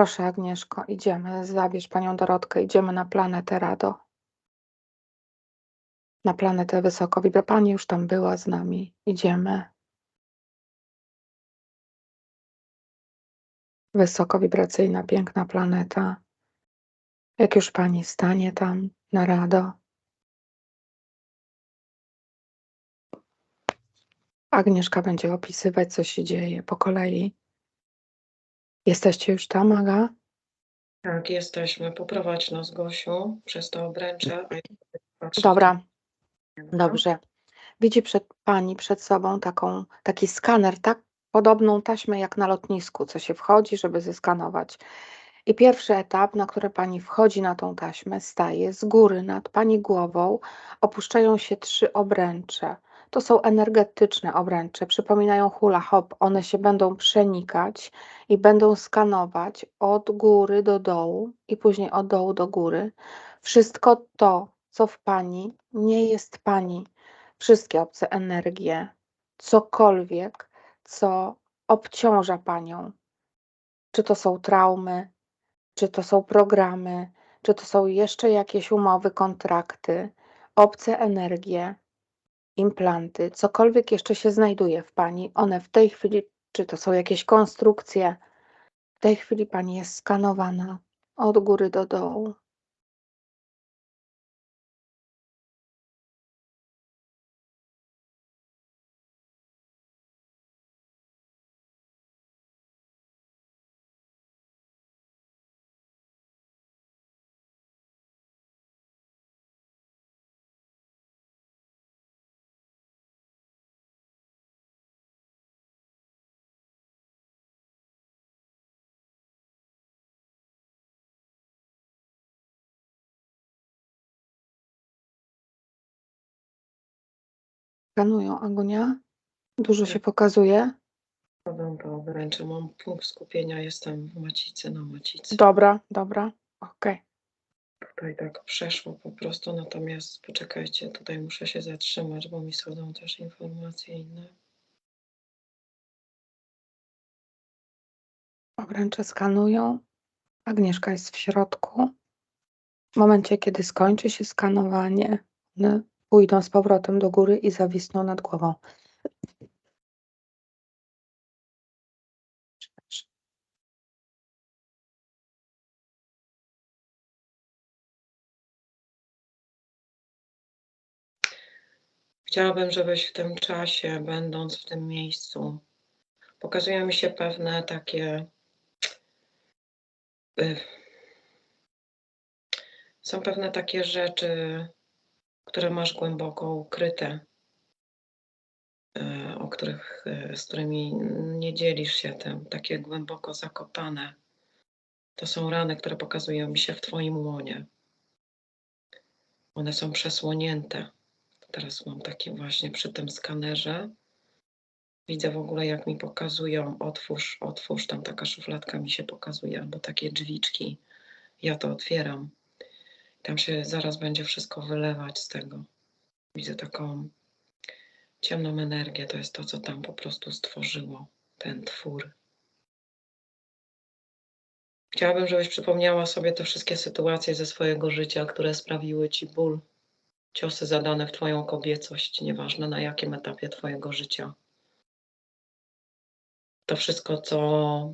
Proszę, Agnieszko, idziemy. Zabierz panią Dorotkę, idziemy na planetę Rado. Na planetę wysoko. Wibra- Pani już tam była z nami. Idziemy. Wysokowibracyjna, piękna planeta. Jak już pani stanie tam na Rado. Agnieszka będzie opisywać, co się dzieje po kolei. Jesteście już tam, Aga? Tak, jesteśmy. Poprowadź nas, Gosiu, przez to obręcze. a ja patrzę w Dobra, dobrze. Widzi przed pani przed sobą taką, taki skaner, tak podobną taśmę jak na lotnisku, co się wchodzi, żeby zeskanować. I pierwszy etap, na który pani wchodzi na tą taśmę, staje z góry nad pani głową, opuszczają się trzy obręcze. To są energetyczne obręcze, przypominają hula hop. One się będą przenikać i będą skanować od góry do dołu i później od dołu do góry. Wszystko to, co w pani nie jest pani, wszystkie obce energie, cokolwiek, co obciąża panią, czy to są traumy, czy to są programy, czy to są jeszcze jakieś umowy, kontrakty, obce energie, implanty, cokolwiek jeszcze się znajduje w pani, one w tej chwili, czy to są jakieś konstrukcje, w tej chwili pani jest skanowana od góry do dołu. Skanują Agunia. Dużo się Tak. pokazuje. Podam to obręcze. Mam punkt skupienia, jestem w macicy na macicy. Dobra, dobra, okej. Tutaj tak przeszło po prostu, natomiast poczekajcie, tutaj muszę się zatrzymać, bo mi schodzą też informacje inne. Obręcze skanują. Agnieszka jest w środku. W momencie, kiedy skończy się skanowanie, one pójdą z powrotem do góry i zawisną nad głową. Chciałabym, żebyś w tym czasie, będąc w tym miejscu, pokazują mi się pewne takie. y, Są pewne takie rzeczy, które masz głęboko ukryte, y, o których, y, z którymi nie dzielisz się tym, takie głęboko zakopane. To są rany, które pokazują mi się w Twoim łonie. One są przesłonięte. Teraz mam takie właśnie przy tym skanerze. Widzę w ogóle, jak mi pokazują, otwórz, otwórz, tam taka szufladka mi się pokazuje, albo takie drzwiczki. Ja to otwieram. Tam się zaraz będzie wszystko wylewać z tego. Widzę taką ciemną energię. To jest to, co tam po prostu stworzyło ten twór. Chciałabym, żebyś przypomniała sobie te wszystkie sytuacje ze swojego życia, które sprawiły ci ból, ciosy zadane w Twoją kobiecość, nieważne na jakim etapie Twojego życia. To wszystko, co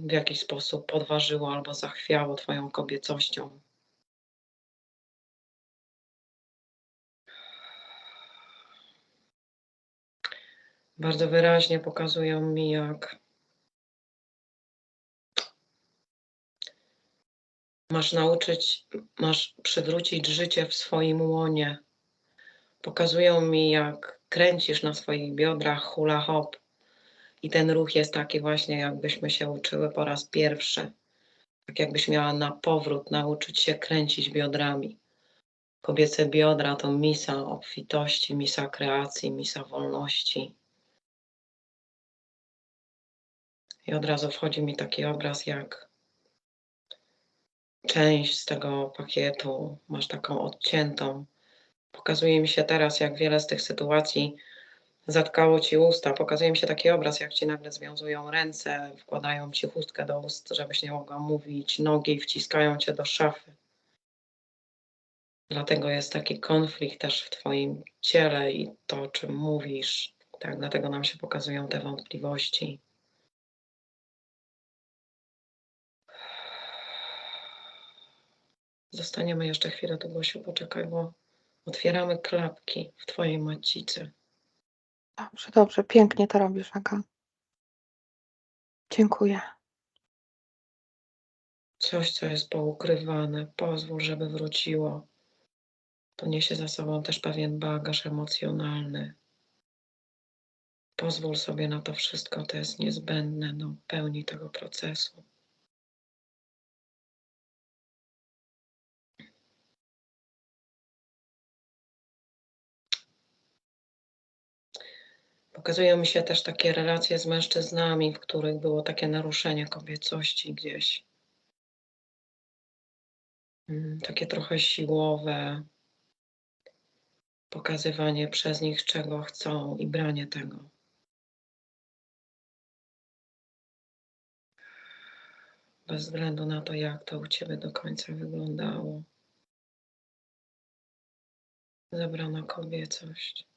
w jakiś sposób podważyło albo zachwiało Twoją kobiecością. Bardzo wyraźnie pokazują mi, jak masz nauczyć, masz przywrócić życie w swoim łonie. Pokazują mi, jak kręcisz na swoich biodrach hula hop. I ten ruch jest taki właśnie, jakbyśmy się uczyły po raz pierwszy. Tak jakbyś miała na powrót nauczyć się kręcić biodrami. Kobiece biodra to misa obfitości, misa kreacji, misa wolności. I od razu wchodzi mi taki obraz, jak część z tego pakietu masz taką odciętą. Pokazuje mi się teraz, jak wiele z tych sytuacji zatkało ci usta. Pokazuje mi się taki obraz, jak ci nagle związują ręce, wkładają ci chustkę do ust, żebyś nie mogła mówić, nogi wciskają cię do szafy. Dlatego jest taki konflikt też w twoim ciele i to, o czym mówisz. Tak, dlatego nam się pokazują te wątpliwości. Zostaniemy jeszcze chwilę tu, Gosiu, poczekaj, bo otwieramy klapki w twojej macicy. Dobrze, dobrze, pięknie to robisz, Aga. Dziękuję. Coś, co jest poukrywane, pozwól, żeby wróciło. To niesie za sobą też pewien bagaż emocjonalny. Pozwól sobie na to wszystko, to jest niezbędne do pełni tego procesu. Pokazują mi się też takie relacje z mężczyznami, w których było takie naruszenie kobiecości gdzieś. Mm, Takie trochę siłowe, pokazywanie przez nich, czego chcą i branie tego. Bez względu na to, jak to u ciebie do końca wyglądało. Zabrana kobiecość.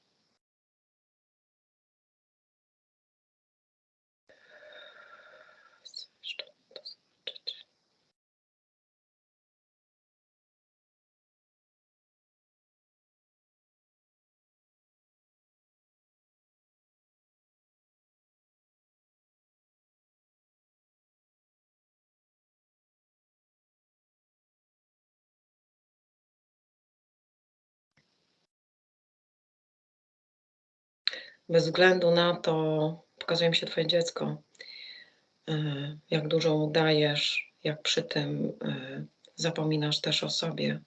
Bez względu na to, pokazuje mi się Twoje dziecko, e, jak dużo mu dajesz, jak przy tym e, zapominasz też o sobie.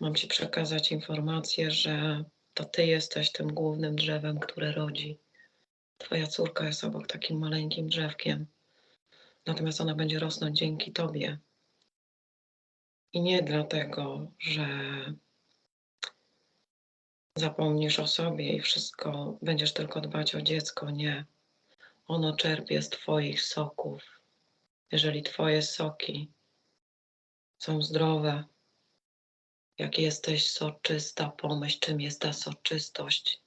Mam Ci przekazać informację, że to Ty jesteś tym głównym drzewem, które rodzi. Twoja córka jest obok takim maleńkim drzewkiem, natomiast ona będzie rosnąć dzięki Tobie. I nie dlatego, że zapomnisz o sobie i wszystko, będziesz tylko dbać o dziecko. Nie. Ono czerpie z Twoich soków. Jeżeli Twoje soki są zdrowe, jak jesteś soczysta, pomyśl, czym jest ta soczystość.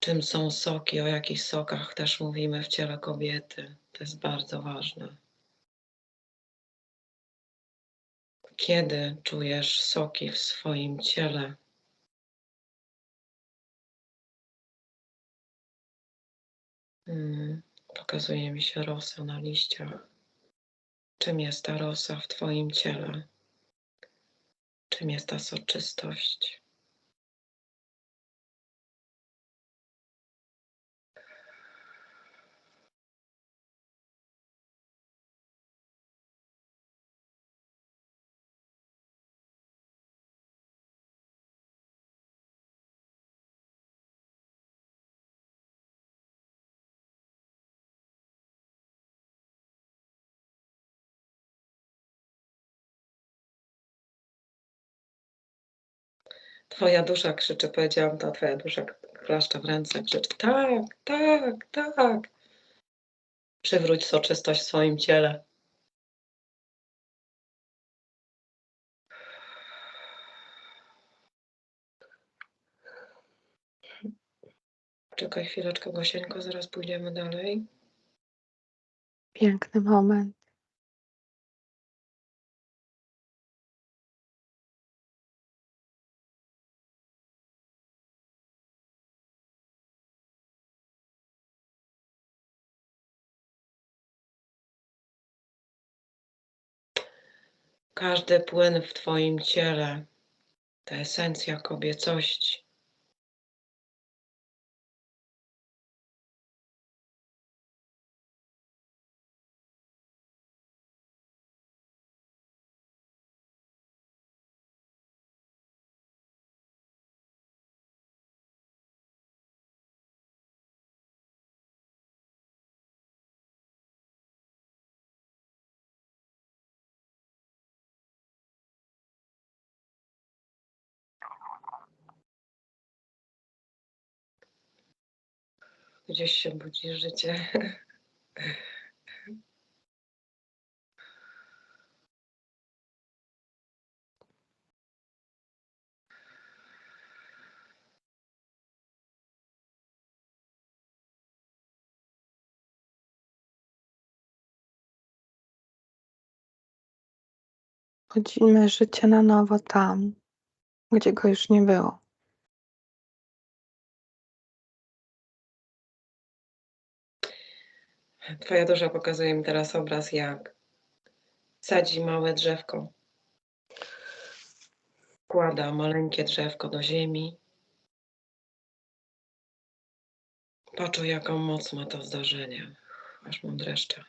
Czym są soki, o jakich sokach też mówimy w ciele kobiety. To jest bardzo ważne. Kiedy czujesz soki w swoim ciele? Pokazuje mi się rosa na liściach. Czym jest ta rosa w Twoim ciele? Czym jest ta soczystość? Twoja dusza krzyczy, powiedziałam to, Twoja dusza klaszcza w ręce, krzyczy tak, tak, tak. Przywróć soczystość w swoim ciele. Czekaj chwileczkę, Gosieńko, zaraz pójdziemy dalej. Piękny moment. Każdy płyn w Twoim ciele, ta esencja kobiecości, Gdzieś się budzi życie. Budzimy życie na nowo tam, gdzie go już nie było. Twoja dusza pokazuje mi teraz obraz, jak sadzi małe drzewko. Wkłada maleńkie drzewko do ziemi. Patrzę, jaką moc ma to zdarzenie. Aż mam dreszcze.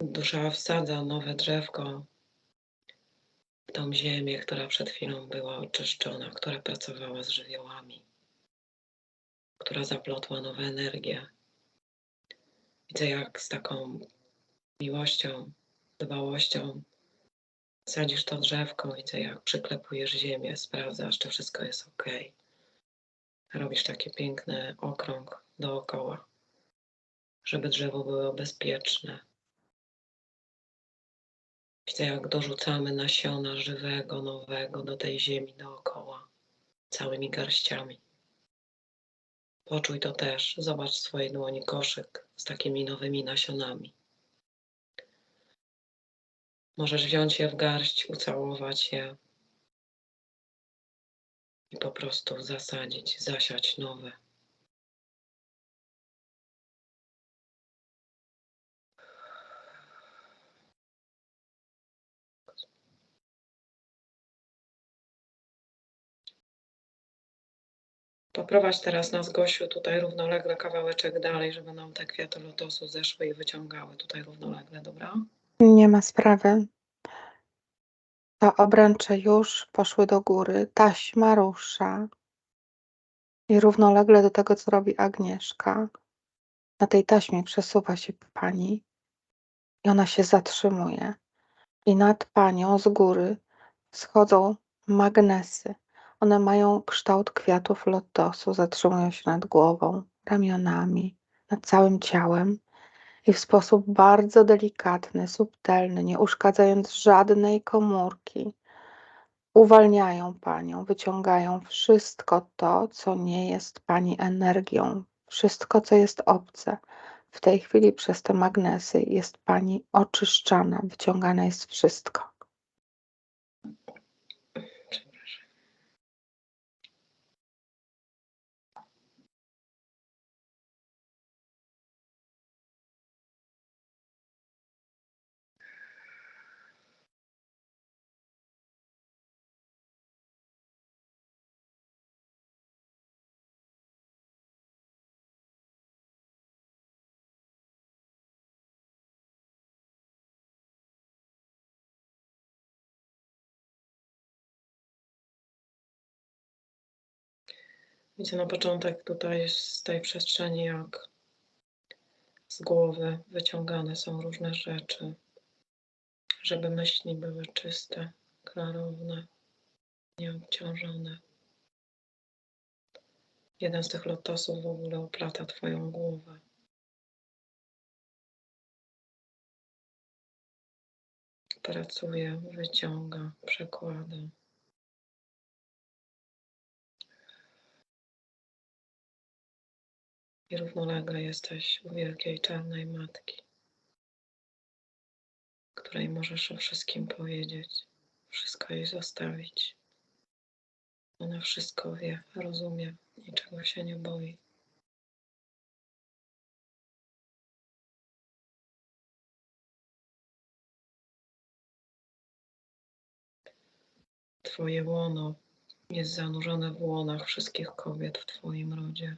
Dusza wsadza nowe drzewko w tą ziemię, która przed chwilą była oczyszczona, która pracowała z żywiołami, która zaplotła nowe energie. Widzę, jak z taką miłością, dbałością sadzisz to drzewko, widzę, jak przyklepujesz ziemię, sprawdzasz, czy wszystko jest ok. Robisz taki piękny okrąg dookoła, żeby drzewo było bezpieczne. Widzę, jak dorzucamy nasiona żywego, nowego do tej ziemi dookoła, całymi garściami. Poczuj to też. Zobacz w swojej dłoni koszyk z takimi nowymi nasionami. Możesz wziąć je w garść, ucałować je i po prostu zasadzić, zasiać nowe. Poprowadź teraz nas, Gosiu, tutaj równolegle kawałeczek dalej, żeby nam te kwiaty lotosu zeszły i wyciągały tutaj równolegle, dobra? Nie ma sprawy. To obręcze już poszły do góry. Taśma rusza. I równolegle do tego, co robi Agnieszka, na tej taśmie przesuwa się pani i ona się zatrzymuje. I nad panią z góry schodzą magnesy. One mają kształt kwiatów lotosu, zatrzymują się nad głową, ramionami, nad całym ciałem i w sposób bardzo delikatny, subtelny, nie uszkadzając żadnej komórki, uwalniają panią, wyciągają wszystko to, co nie jest pani energią, wszystko, co jest obce. W tej chwili przez te magnesy jest pani oczyszczana, wyciągane jest wszystko. Widzę na początek tutaj z tej przestrzeni, jak z głowy wyciągane są różne rzeczy, żeby myśli były czyste, klarowne, nieobciążone. Jeden z tych lotosów w ogóle oplata Twoją głowę. Pracuje, wyciąga, przekłada. I równolegle jesteś u wielkiej czarnej matki, której możesz o wszystkim powiedzieć, wszystko jej zostawić. Ona wszystko wie, rozumie, niczego się nie boi. Twoje łono jest zanurzone w łonach wszystkich kobiet w Twoim rodzie.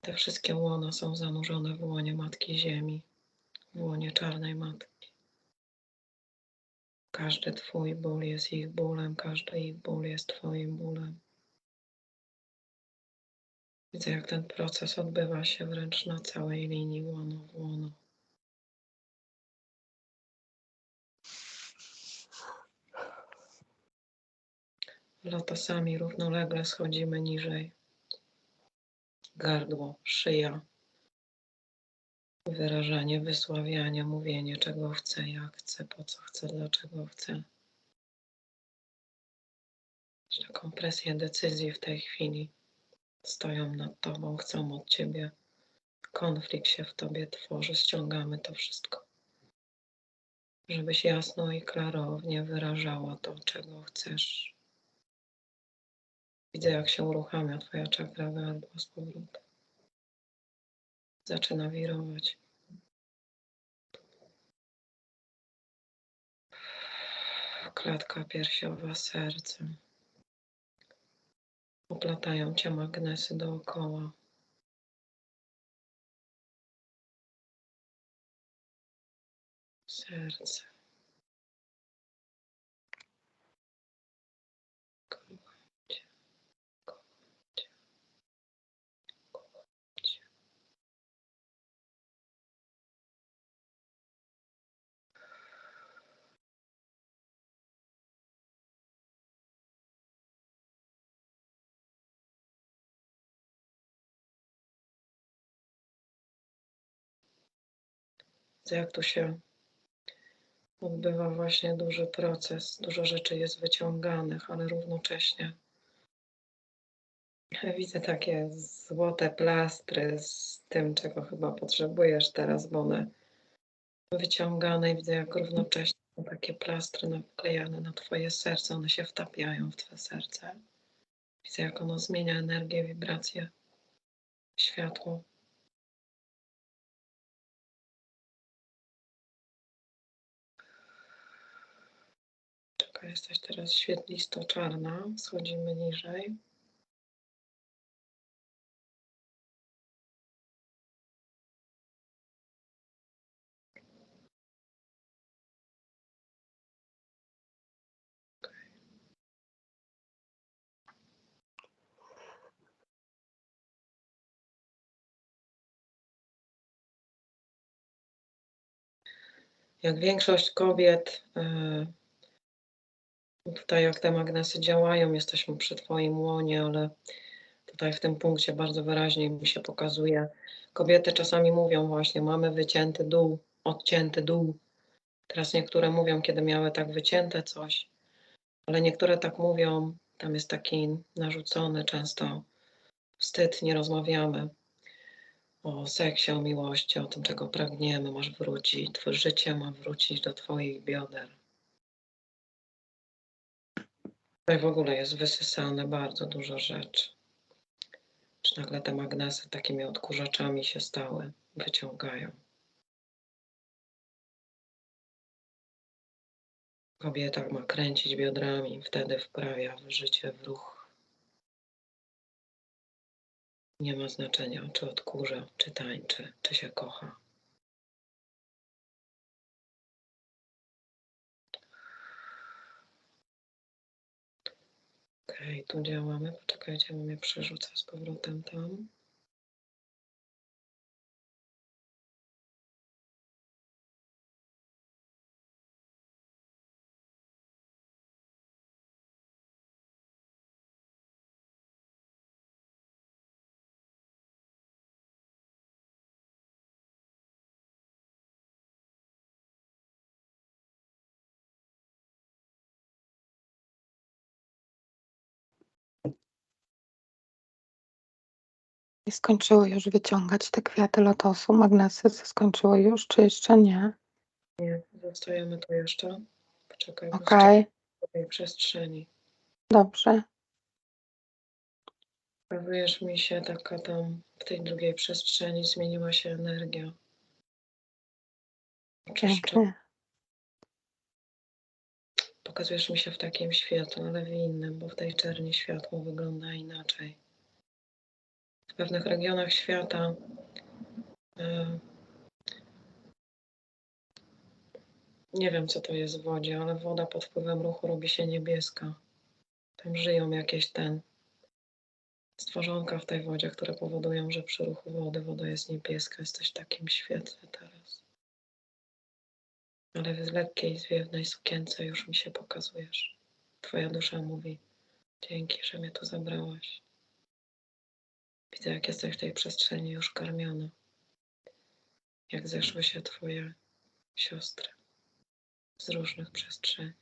Te wszystkie łona są zanurzone w łonie Matki Ziemi, w łonie Czarnej Matki. Każdy Twój ból jest ich bólem, każdy ich ból jest Twoim bólem. Widzę, jak ten proces odbywa się wręcz na całej linii łono w łono. Lotosami równolegle schodzimy niżej, gardło, szyja. Wyrażanie, wysławianie, mówienie, czego chcę, jak chcę, po co chcę, dlaczego chcę. Taką presję decyzji w tej chwili. Stoją nad tobą, chcą od ciebie. Konflikt się w tobie tworzy, ściągamy to wszystko. Żebyś jasno i klarownie wyrażała to, czego chcesz. Widzę, jak się uruchamia Twoja czakra gardła z powrotem. Zaczyna wirować. Klatka piersiowa, serce. Oplatają Cię magnesy dookoła. Serce. Jak tu się odbywa właśnie duży proces. Dużo rzeczy jest wyciąganych, ale równocześnie widzę takie złote plastry z tym, czego chyba potrzebujesz teraz, bo one wyciągane i widzę, jak równocześnie takie plastry naklejane na Twoje serce. One się wtapiają w Twoje serce. Widzę, jak ono zmienia energię, wibrację, światło. Czekaj, jesteś teraz świetlisto-czarna. Schodzimy niżej. Jak większość kobiet, yy, tutaj jak te magnesy działają, jesteśmy przy Twoim łonie, ale tutaj w tym punkcie bardzo wyraźnie mi się pokazuje. Kobiety czasami mówią właśnie, mamy wycięty dół, odcięty dół. Teraz niektóre mówią, kiedy miały tak wycięte coś, ale niektóre tak mówią, tam jest taki narzucony często wstyd, nie rozmawiamy o seksie, o miłości, o tym, czego pragniemy, masz wrócić, twoje życie ma wrócić do Twoich bioder. Tutaj w ogóle jest wysysane bardzo dużo rzeczy. Czy nagle te magnesy takimi odkurzaczami się stały, wyciągają. Kobieta ma kręcić biodrami, wtedy wprawia w życie w ruch. Nie ma znaczenia, czy odkurza, czy tańczy, czy się kocha. Okej, tu działamy. Poczekajcie, bo mnie przerzuca z powrotem tam. Skończyły już wyciągać te kwiaty lotosu, magnesy skończyły już, czy jeszcze nie? Nie, zostajemy tu jeszcze. Poczekaj, okay. Okej, w tej przestrzeni. dobrze. Pokazujesz mi się taka tam, w tej drugiej przestrzeni zmieniła się energia. Oczyszcza. Pięknie. Pokazujesz mi się w takim świetle, ale w innym, bo w tej czerni światło wygląda inaczej. Pewnych regionach świata e, nie wiem, co to jest w wodzie, ale woda pod wpływem ruchu robi się niebieska. Tam żyją jakieś ten stworzonka w tej wodzie, które powodują, że przy ruchu wody woda jest niebieska. Jesteś w takim świetle teraz. Ale w lekkiej, zwiewnej sukience już mi się pokazujesz. Twoja dusza mówi, dzięki, że mnie tu zabrałaś. Widzę, jak jesteś w tej przestrzeni już karmiona. Jak zeszły się Twoje siostry z różnych przestrzeni.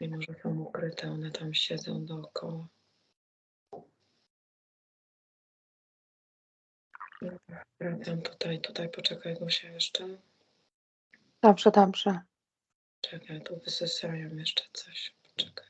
Mimo, że są ukryte, one tam siedzą dookoła. Wracam tutaj, tutaj poczekaj, Gosia, jeszcze. Dobrze, dobrze. Czekaj, tu wysysają jeszcze coś. Poczekaj,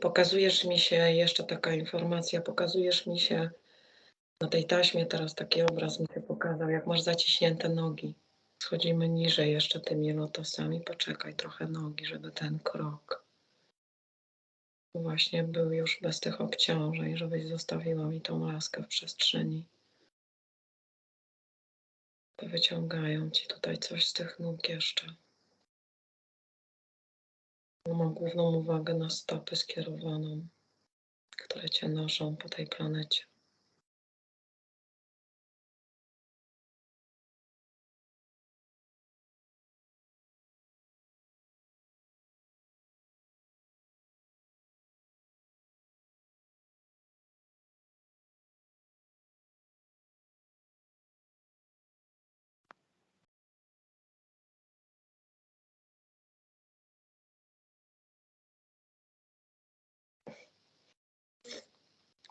Pokazujesz mi się, jeszcze taka informacja, pokazujesz mi się na tej taśmie, teraz taki obraz mi się pokazał, jak masz zaciśnięte nogi. Schodzimy niżej jeszcze tymi lotosami. Poczekaj trochę nogi, żeby ten krok właśnie był już bez tych obciążeń, żebyś zostawiła mi tą laskę w przestrzeni. Wyciągają ci tutaj coś z tych nóg jeszcze. Mam główną uwagę na stopy skierowaną, które cię noszą po tej planecie.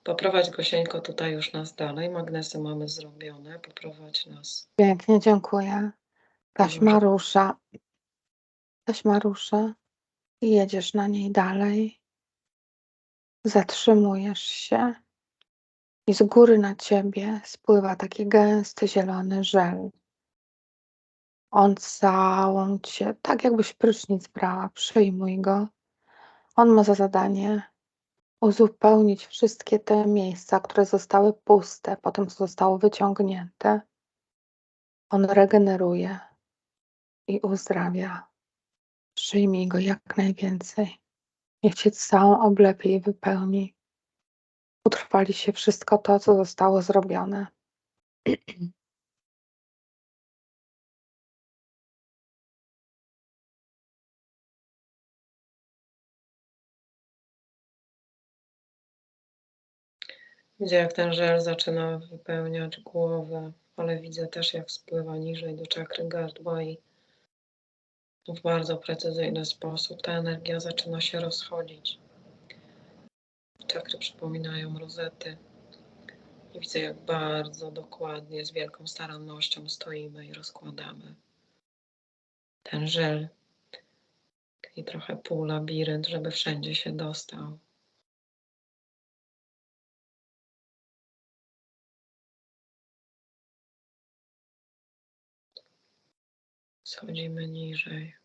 Poprowadź Gosieńko tutaj już nas dalej. Magnesy mamy zrobione. Poprowadź nas. Pięknie, dziękuję. Taśma Dobrze. rusza. Taśma rusza i jedziesz na niej dalej. Zatrzymujesz się i z góry na ciebie spływa taki gęsty zielony żel. On całą cię, tak jakbyś prysznic brała, przyjmuj go. On ma za zadanie uzupełnić wszystkie te miejsca, które zostały puste po tym, co zostało wyciągnięte. On regeneruje i uzdrawia. Przyjmij go jak najwięcej. Niech cię całą oblepie i wypełni. Utrwali się wszystko to, co zostało zrobione. Widzę, jak ten żel zaczyna wypełniać głowę, ale widzę też, jak spływa niżej do czakry gardła i w bardzo precyzyjny sposób ta energia zaczyna się rozchodzić. Czakry przypominają rozety. I widzę, jak bardzo dokładnie, z wielką starannością stoimy i rozkładamy ten żel. I trochę pół labirynt, żeby wszędzie się dostał. Schodzimy niżej.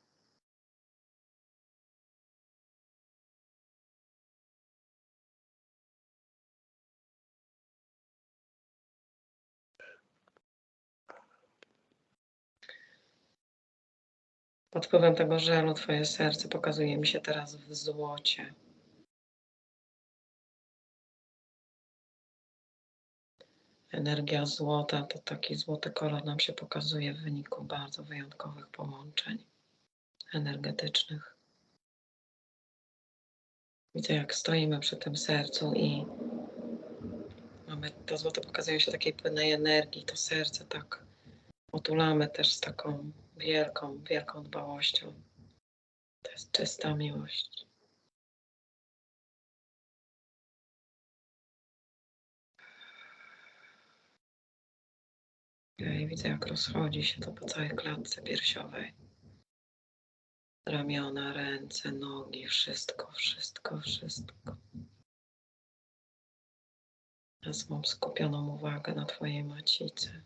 Pod wpływem tego żelu Twoje serce pokazuje mi się teraz w złocie. Energia złota to taki złoty kolor nam się pokazuje w wyniku bardzo wyjątkowych połączeń energetycznych. Widzę, jak stoimy przy tym sercu i mamy to złoto pokazuje się takiej płynnej energii, to serce tak otulamy też z taką wielką, wielką dbałością. To jest czysta miłość. Ja widzę, jak rozchodzi się to po całej klatce piersiowej. Ramiona, ręce, nogi, wszystko, wszystko, wszystko. Teraz mam skupioną uwagę na Twojej macicy.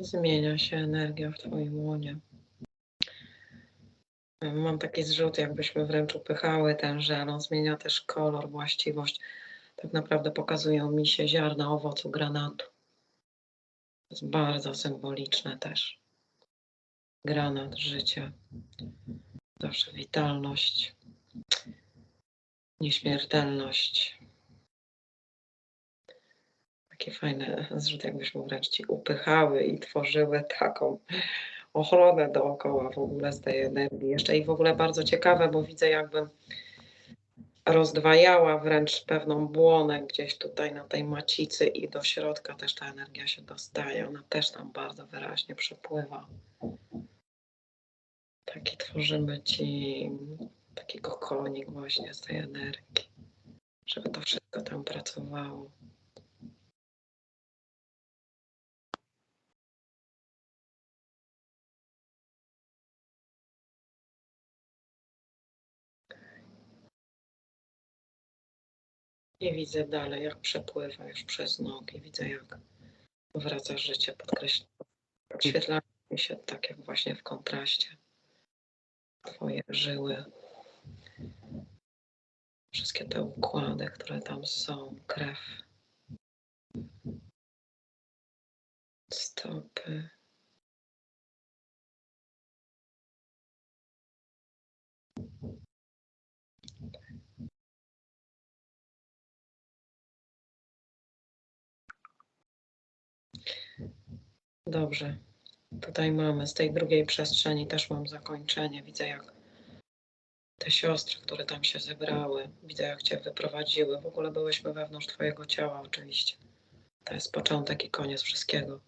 Zmienia się energia w Twoim łonie. Mam taki zrzut, jakbyśmy wręcz upychały ten żel. On zmienia też kolor, właściwość. Tak naprawdę pokazują mi się ziarna owocu granatu. To jest bardzo symboliczne też. Granat, życie, zawsze witalność, nieśmiertelność. Takie fajne zrzut, jakbyśmy wręcz ci upychały i tworzyły taką ochronę dookoła w ogóle z tej energii. Jeszcze i w ogóle bardzo ciekawe, bo widzę jakbym rozdwajała wręcz pewną błonę gdzieś tutaj na tej macicy i do środka też ta energia się dostaje. Ona też tam bardzo wyraźnie przepływa. Taki tworzymy ci taki kokonik właśnie z tej energii, żeby to wszystko tam pracowało. I widzę dalej, jak przepływa już przez nogi. Widzę, jak wraca życie, podkreśla. Oświetla mi się tak jak właśnie w kontraście. Twoje żyły. Wszystkie te układy, które tam są, krew. Stopy. Dobrze. Tutaj mamy z tej drugiej przestrzeni też mam zakończenie. Widzę jak te siostry, które tam się zebrały, widzę jak cię wyprowadziły. W ogóle byłyśmy wewnątrz twojego ciała oczywiście. To jest początek i koniec wszystkiego.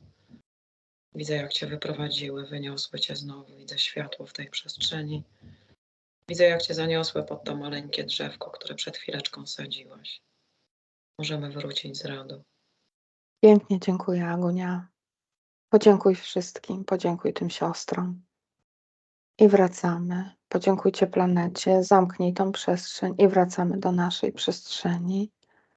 Widzę jak cię wyprowadziły, wyniosły cię znowu. Widzę światło w tej przestrzeni. Widzę jak cię zaniosły pod to maleńkie drzewko, które przed chwileczką sadziłaś. Możemy wrócić z radą. Pięknie dziękuję, Agunia. Podziękuj wszystkim, podziękuj tym siostrom. I wracamy. Podziękujcie planecie, zamknij tą przestrzeń i wracamy do naszej przestrzeni.